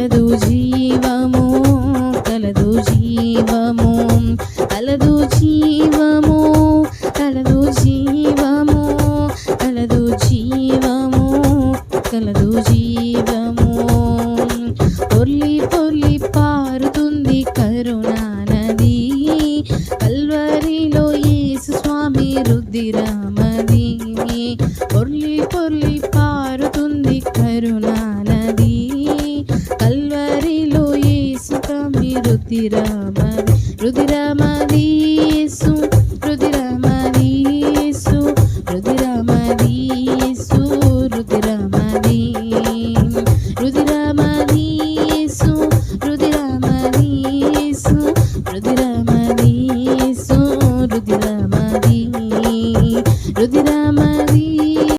కలదు జీవము కలదు జీవము కలదు జీవము కలదు జీవము కలదు జీవము కలదు జీవము. పొల్లి పొల్లి పారుతుంది కరుణ నది కల్వరిలో యేసు స్వామి పొల్లి పొల్లి పారుతుంది కరుణ రుదిరామ రుదిరామ దీసు రుదిరామ దీసు రుదిరామ దీసు రుదిరామ దీ రుదిరామ దీసు రుదిరామ దీసు రుదిరామ దీసు రుదిరామ దీ రుదిరామ దీ